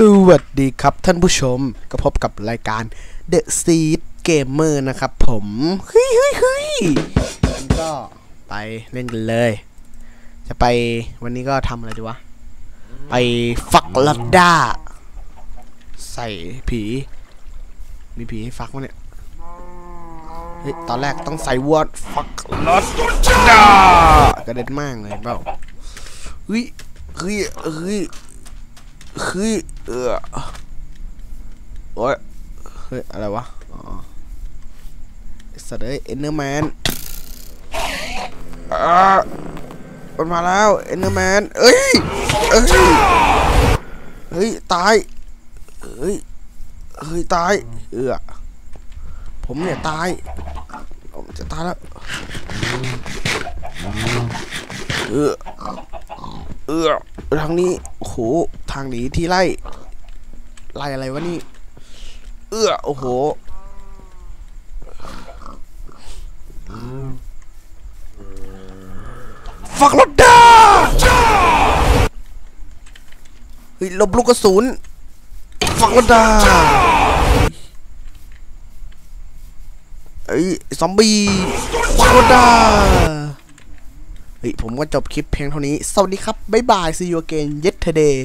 สวัสดีครับท่านผู้ชมก็พบกับรายการ The Seed Gamer นะครับผมเฮ้ยเฮ้ยเฮ้ยก็ไปเล่นกันเลย จะไปวันนี้ก็ทำอะไรดีวะ ไปฟักลัดด้า ใส่ผี มีผีให้ฟักวะเนี่ยเฮ้ยตอนแรกต้องใส่วอดฟักลัดด้ากระเด็นมากเลยเปล่าเฮ้ยเฮ้ยเฮ้ย เฮ้ยเออโอ้ยเฮ้ย อะไรวะอ๋อสัตว์เอ้ยเอ็นเนอร์แมนอ่ามันมาแล้วเอ็นเนอร์แมนเอ้ยเอ้ย เฮ้ย ตาย เฮ้ย เฮ้ย ตาย เออผมเนี่ย ตายผมจะตายแล้ว เออ เออทางนี้โอ้โหทางหนีที่ไล่ไล่อะไรวะนี่ เอื้อโอ้โหฝักรถด้าเฮ้ยลบลูกกระสุนฝักรถด้าเอ้ยซอมบี้ฝักรถด้า ผมก็จบคลิปเพียงเท่านี้ สวัสดีครับ บ๊ายบาย see you again yesterday